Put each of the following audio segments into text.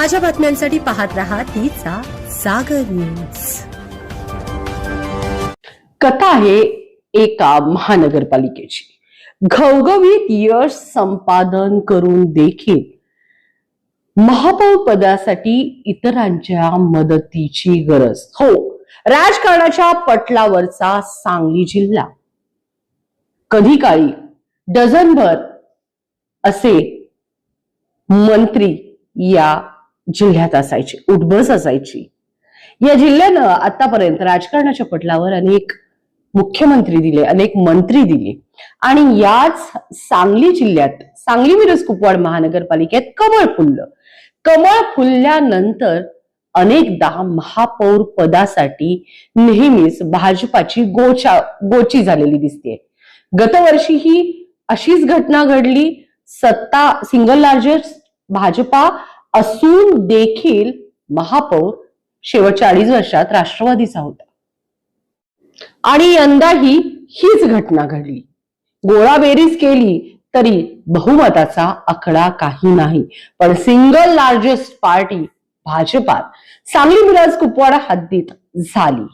ताज्या बातम्यांसाठी पाहत राहा तिचा सागर न्यूज. कथा आहे एका महानगरपालिकेची. घवघवीत यश संपादन करून देखील महापौर पदासाठी इतरांच्या मदतीची गरज. हो राजकारणाच्या पटलावरचा सांगली जिल्हा. कधी काळी डझनभर असे मंत्री या जिल्ह्यात असायचे उठबस असायची. या जिल्ह्यानं आतापर्यंत राजकारणाच्या पटलावर अनेक मुख्यमंत्री दिले अनेक मंत्री दिले. आणि याच सांगली जिल्ह्यात सांगली मिरज कुपवाड महानगरपालिकेत कमळ फुललं. कमळ फुलल्यानंतर अनेकदा महापौर पदासाठी नेहमीच भाजपाची गोचा गोची झालेली दिसते गतवर्षी ही अशीच घटना घडली सत्ता सिंगल लार्जेस्ट भाजपा असून देखील महापौर शेवटच्या अडीच वर्षात राष्ट्रवादीचा होता. आणि यंदाही हीच घटना घडली. गोळाबेरीज केली तरी बहुमताचा आकडा काही नाही. पण सिंगल लार्जेस्ट पार्टी भाजपात सांगली मिराज कुपवाडा हद्दीत झाली.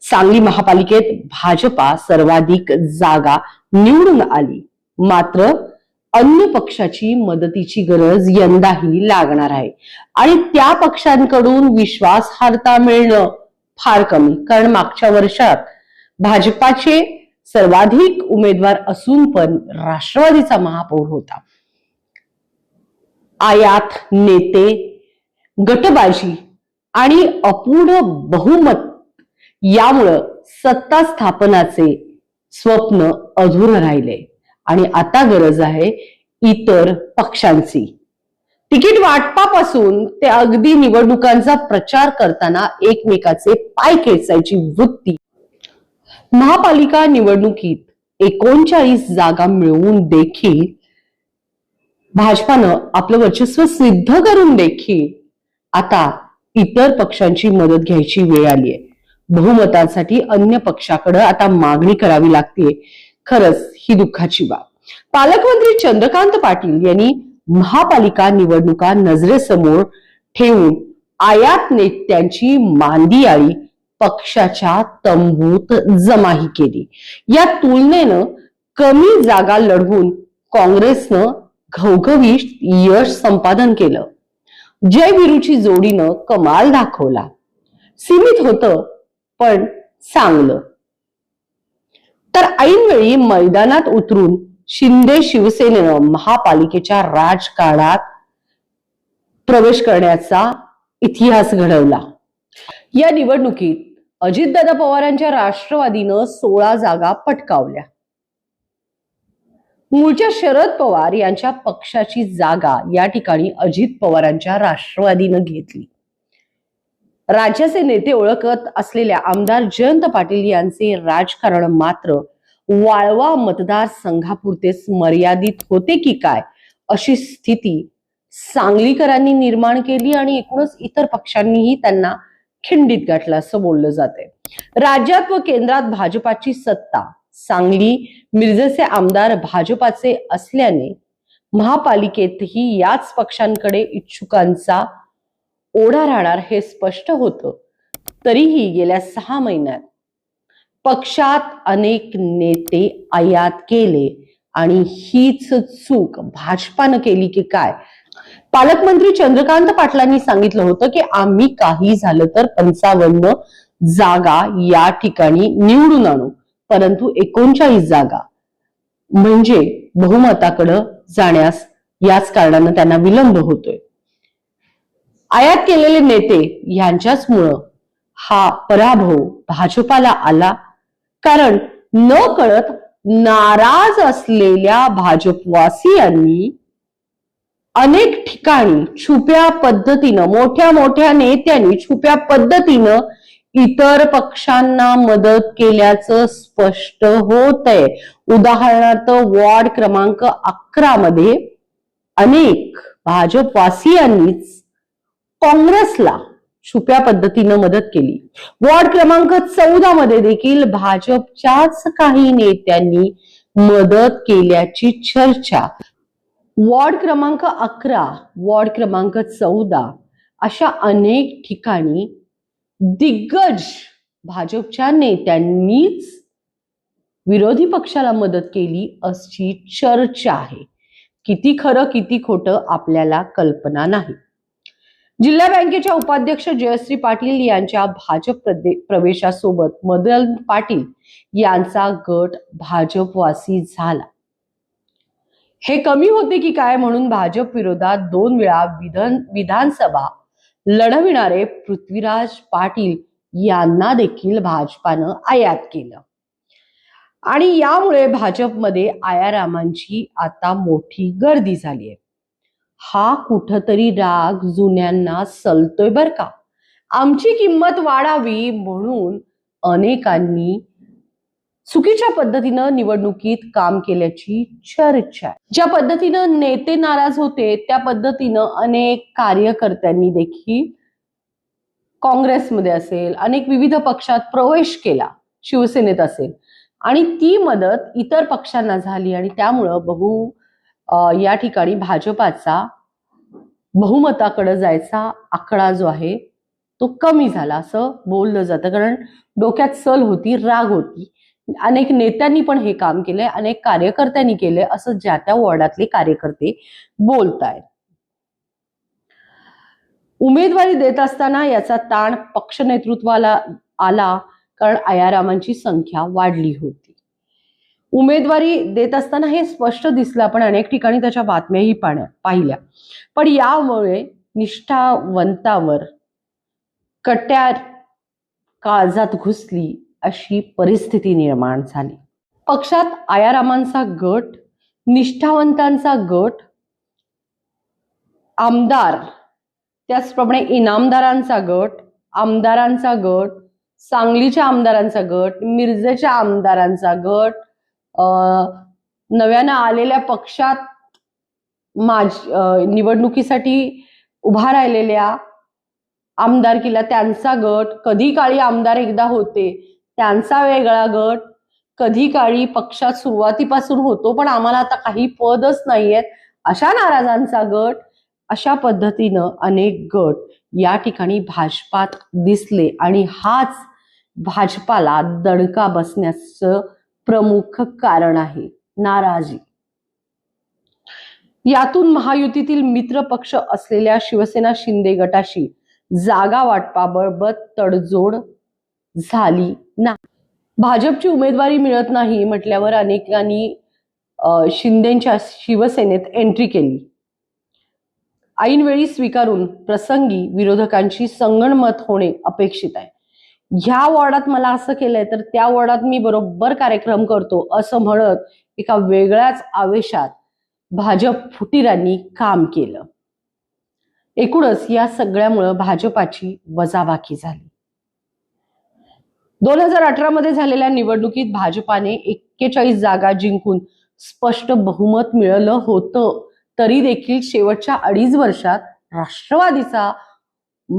सांगली महापालिकेत भाजपा सर्वाधिक जागा निवडून आली. मात्र अन्य पक्षाची मदतीची गरज यंदाही लागणार आहे. आणि त्या पक्षांकडून विश्वासार्हता मिळणं फार कमी कारण मागच्या वर्षात भाजपाचे सर्वाधिक उमेदवार असून पण राष्ट्रवादीचा महापौर होता. आयात नेते गटबाजी आणि अपूर्ण बहुमत यामुळं सत्ता स्थापनाचे स्वप्न अधुरं राहिले. आणि आता गरज आहे इतर पक्षांची. तिकीट वाटपापासून ते अगदी निवडणुकांचा प्रचार करताना एकमेकाचे पाय खेचायची वृत्ती. महापालिका निवडणुकीत एकोणचाळीस जागा मिळवून देखील भाजपानं आपलं वर्चस्व सिद्ध करून देखील आता इतर पक्षांची मदत घ्यायची वेळ आली आहे बहुमतांसाठी अन्य पक्षाकडे आता मागणी करावी लागते खरंच ही दुःखाची बाब. पालकमंत्री चंद्रकांत पाटील यांनी महापालिका निवडणुका नजरेसमोर ठेवून आयात नेत्यांची मांदियाळी पक्षाच्या तंबूत जमाही केली. या तुलनेनं कमी जागा लढवून काँग्रेसनं घवघवीत यश संपादन केलं. जय विरूची जोडीनं कमाल दाखवला. सीमित होतं पण चांगलं. तर ऐनवेळी मैदानात उतरून शिंदे शिवसेनेनं महापालिकेच्या राजकारणात प्रवेश करण्याचा इतिहास घडवला. या निवडणुकीत अजितदादा पवारांच्या राष्ट्रवादीनं सोळा जागा पटकावल्या. मूळच्या शरद पवार यांच्या पक्षाची जागा या ठिकाणी अजित पवारांच्या राष्ट्रवादीनं घेतली. राज्याचे नेते ओळखत असलेल्या आमदार जयंत पाटील यांचे राजकारण मात्र वाळवा मतदारसंघापुरतेच मर्यादित होते की काय? अशी स्थिती सांगलीकरांनी निर्माण केली आणि एकूणच इतर पक्षांनीही त्यांना खिंडीत गाठलं असं बोललं जाते राज्यात व केंद्रात भाजपाची सत्ता सांगली मिरजेचे आमदार भाजपाचे असल्याने महापालिकेतही याच पक्षांकडे इच्छुकांचा ओढा राहणार हे स्पष्ट होतं. तरीही गेल्या सहा महिन्यात पक्षात अनेक नेते आयात केले आणि हीच चूक भाजपानं केली की काय? पालकमंत्री चंद्रकांत पाटलांनी सांगितलं होतं की आम्ही काही झालं तर पंचावन्न जागा या ठिकाणी निवडून आणू परंतु एकोणचाळीस जागा म्हणजे बहुमताकडं जाण्यास याच कारणानं त्यांना विलंब होतोय. आयात केलेले नेते यांच्याचमुळं हा पराभव भाजपाला आला. कारण न कळत नाराज असलेल्या भाजपवासियांनी अनेक ठिकाणी छुप्या पद्धतीनं मोठ्या मोठ्या नेत्यांनी छुप्या पद्धतीनं इतर पक्षांना मदत केल्याचं स्पष्ट होत आहे उदाहरणार्थ वॉर्ड क्रमांक अकरा मध्ये अनेक भाजपवासियांनीच काँग्रेसला छुप्या पद्धतीनं मदत केली. वॉर्ड क्रमांक चौदा मध्ये देखील भाजपच्याच काही नेत्यांनी मदत केल्याची चर्चा. वॉर्ड क्रमांक अकरा वॉर्ड क्रमांक चौदा अशा अनेक ठिकाणी दिग्गज भाजपच्या नेत्यांनीच विरोधी पक्षाला मदत केली अशी चर्चा आहे. किती खरं किती खोटं आपल्याला कल्पना नाही. जिल्हा बँकेच्या उपाध्यक्ष जयश्री पाटील यांच्या भाजप प्रवेशासोबत मदन पाटील यांचा गट भाजपवासी झाला. हे कमी होते की काय म्हणून भाजप विरोधात दोन वेळा विधान विधानसभा लढविणारे पृथ्वीराज पाटील यांना देखील भाजपानं आयात केलं. आणि यामुळे भाजपमध्ये आयारामांची आता मोठी गर्दी झाली आहे. हा कुठतरी राग जुन्यांना सलतोय बर का. आमची किंमत वाढावी म्हणून अनेकांनी चुकीच्या पद्धतीनं निवडणुकीत काम केल्याची चर्चा आहे. ज्या पद्धतीनं नेते नाराज होते त्या पद्धतीनं अनेक कार्यकर्त्यांनी देखील काँग्रेसमध्ये असेल अनेक विविध पक्षात प्रवेश केला शिवसेनेत असेल. आणि ती मदत इतर पक्षांना झाली आणि त्यामुळं बहु या ठिकाणी भाजपाचा बहुमताकडे जायचा आकडा जो आहे तो कमी झाला असं बोललं जातं. कारण डोक्यात सल होती राग होती. अनेक नेत्यांनी पण हे काम केलंय अनेक कार्यकर्त्यांनी केलंय असं ज्या त्या वॉर्डातले कार्यकर्ते बोलतायत. उमेदवारी देत असताना याचा ताण पक्ष नेतृत्वाला आला कारण आयारामांची संख्या वाढली होती. उमेदवारी देत असताना हे स्पष्ट दिसलं आपण अनेक ठिकाणी त्याच्या बातम्याही पाण्या पाहिल्या. पण यामुळे निष्ठावंतावर कट्यार काळजात घुसली अशी परिस्थिती निर्माण झाली. पक्षात आयारामांचा गट निष्ठावंतांचा गट आमदार त्याचप्रमाणे इनामदारांचा गट आमदारांचा गट सांगलीच्या आमदारांचा गट मिरजेच्या आमदारांचा गट नव्यानं आलेल्या पक्षात माझ निवडणुकीसाठी उभा राहिलेल्या आमदारकीला त्यांचा गट कधी काळी आमदार एकदा होते त्यांचा वेगळा गट कधी काळी पक्षात सुरुवातीपासून होतो पण आम्हाला आता काही पदच नाहीयेत. अशा नाराजांचा गट अशा पद्धतीनं अनेक गट या ठिकाणी भाजपात दिसले आणि हाच भाजपाला दणका बसण्याचं प्रमुख कारण आहे नाराजी. यातून महायुतीतील मित्र पक्ष असलेल्या शिवसेना शिंदे गटाशी जागा वाटपाबाबत तडजोड झाली ना. भाजपची उमेदवारी मिळत नाही म्हटल्यावर अनेकांनी शिंदेच्या शिवसेनेत एंट्री केली. ऐनवेळी स्वीकारून प्रसंगी विरोधकांची संगणमत होणे अपेक्षित आहे. ह्या वॉर्डात मला असं केलंय तर त्या वॉर्डात मी बरोबर कार्यक्रम करतो असं म्हणत एका वेगळ्याच आवेशात भाजप फुटीरांनी काम केलं. एकूणच या सगळ्यामुळं भाजपाची वजाबाकी झाली. दोन हजार अठरा मध्ये झालेल्या निवडणुकीत भाजपाने एक्केचाळीस जागा जिंकून स्पष्ट बहुमत मिळवलं होतं. तरी देखील शेवटच्या अडीच वर्षात राष्ट्रवादीचा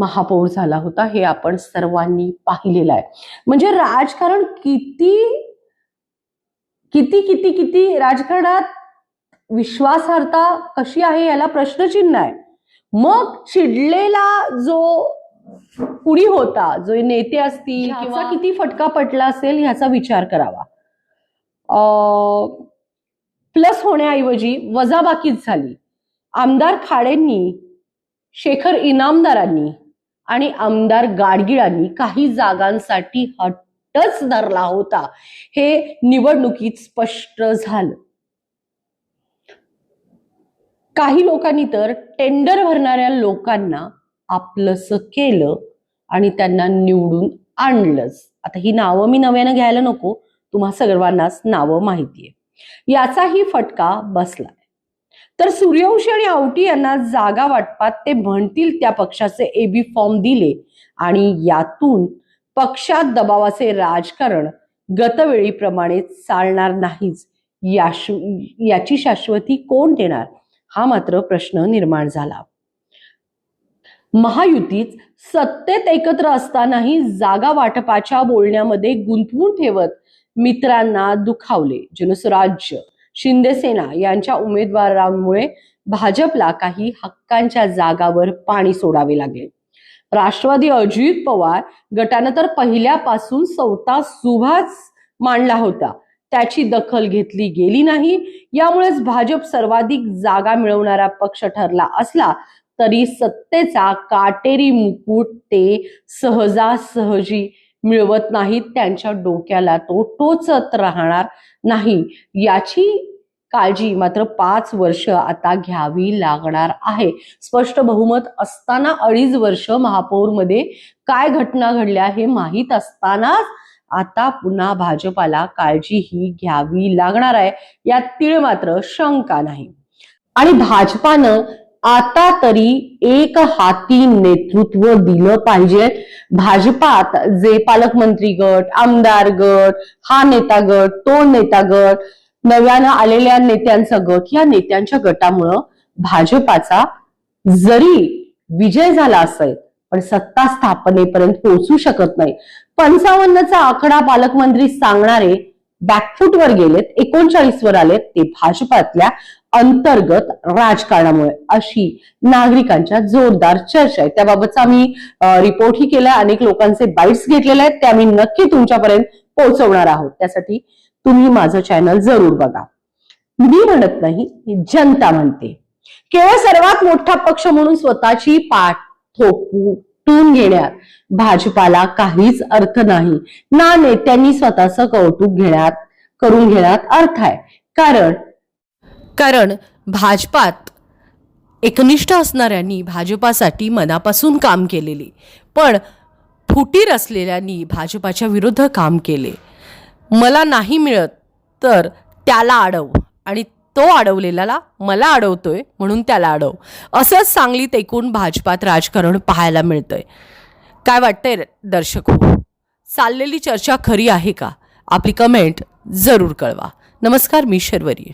महापौर झाला होता हे आपण सर्वांनी पाहिलेलं आहे. म्हणजे राजकारण किती किती किती किती राजकारणात विश्वासार्हता कशी आहे याला प्रश्नचिन्ह आहे. मग चिडलेला जो कुणी होता जो नेते असतील किंवा किती फटका पडला असेल ह्याचा विचार करावा. प्लस होण्याऐवजी वजाबाकीच झाली. आमदार खाडेंनी शेखर इनामदारांनी आणि आमदार गाडगिळांनी काही जागांसाठी हट्टच धरला होता. हे निवडणुकीत स्पष्ट झालं. काही लोकांनी तर टेंडर भरणाऱ्या लोकांना आपलंस केलं आणि त्यांना निवडून आणलंच. आता ही नावं मी नव्यानं घ्यायला नको तुम्हा सर्वांनाच नावं माहितीये. याचाही फटका बसलाय. तर सूर्यवंशी आणि आवटी यांना जागा वाटपात ते म्हणतील त्या पक्षाचे एबी फॉर्म दिले. आणि यातून पक्षात दबावाचे राजकारण गतवेळीप्रमाणे चालणार नाहीच. याशु याची शाश्वती कोण देणार? हा मात्र प्रश्न निर्माण झाला. महायुतीत सत्तेत एकत्र असतानाही जागा वाटपाच्या बोलण्यामध्ये गुंतवून ठेवत मित्रांना दुखावले. जनस्वराज्य शिंदेसेना यांच्या उमेदवारांमुळे भाजपला काही हक्कांच्या जागावर पाणी सोडावे लागले. राष्ट्रवादी अजित पवार गटानं तर पहिल्यापासून सौता सुभाच मांडला होता. त्याची दखल घेतली गेली नाही. यामुळेच भाजप सर्वाधिक जागा मिळवणारा पक्ष ठरला असला तरी सत्तेचा काटेरी मुकुट ते सहजासहजी मिळवत नाहीत त्यांच्या डोक्याला तो टोचत राहणार नाही. याची काळजी मात्र पाच वर्ष आता घ्यावी लागणार आहे. स्पष्ट बहुमत असताना अडीच वर्ष महापौरमध्ये काय घटना घडल्या हे माहीत असतानाच आता पुन्हा भाजपाला काळजी ही घ्यावी लागणार आहे. यात तीळ मात्र शंका नाही. आणि भाजपानं आता तरी एक हाती नेतृत्व दिलं पाहिजे. भाजपात जे पालकमंत्री गट आमदार गट हा नेता गट तो नेता गट नव्यानं आलेल्या नेत्यांचा गट या नेत्यांच्या गटामुळं भाजपाचा जरी विजय झाला असेल पण सत्ता स्थापनेपर्यंत पोहोचू शकत नाही. पंचावन्नचा आकडा पालकमंत्री सांगणारे बॅकफूटवर गेलेत एकोणचाळीस वर आलेत ते भाजपातल्या अंतर्गत राजकारणामुळे अशी नागरिकांच्या जोरदार चर्चा आहे. त्याबाबतचा मी रिपोर्टही केला अनेक लोकांचे बाईट्स घेतलेले आहेत. ते आम्ही नक्की तुमच्यापर्यंत पोहोचवणार आहोत. त्यासाठी तुम्ही माझं चॅनल जरूर बघा. मी म्हणत नाही जनता म्हणते. केवळ सर्वात मोठा पक्ष म्हणून स्वतःची पाठ थोपटून घेण्यात भाजपाला काहीच अर्थ नाही. ना नेत्यांनी स्वतःचं कौतुक घेण्यात करून घेण्यात अर्थ आहे. कारण कारण भाजपात एकनिष्ठ असणाऱ्यांनी भाजपासाठी मनापासून काम केलेले पण फुटीर असलेल्यांनी भाजपाच्या विरुद्ध काम केले. मला नाही मिळत तर त्याला अडव. आणि तो अडवलेला मला अडवतोय म्हणून त्याला अडव. असंच सांगलीत एकूण भाजपात राजकारण पाहायला मिळतंय. काय वाटतंय दर्शक? हो चाललेली चर्चा खरी आहे का? आपली कमेंट जरूर कळवा. नमस्कार मी शर्वरी.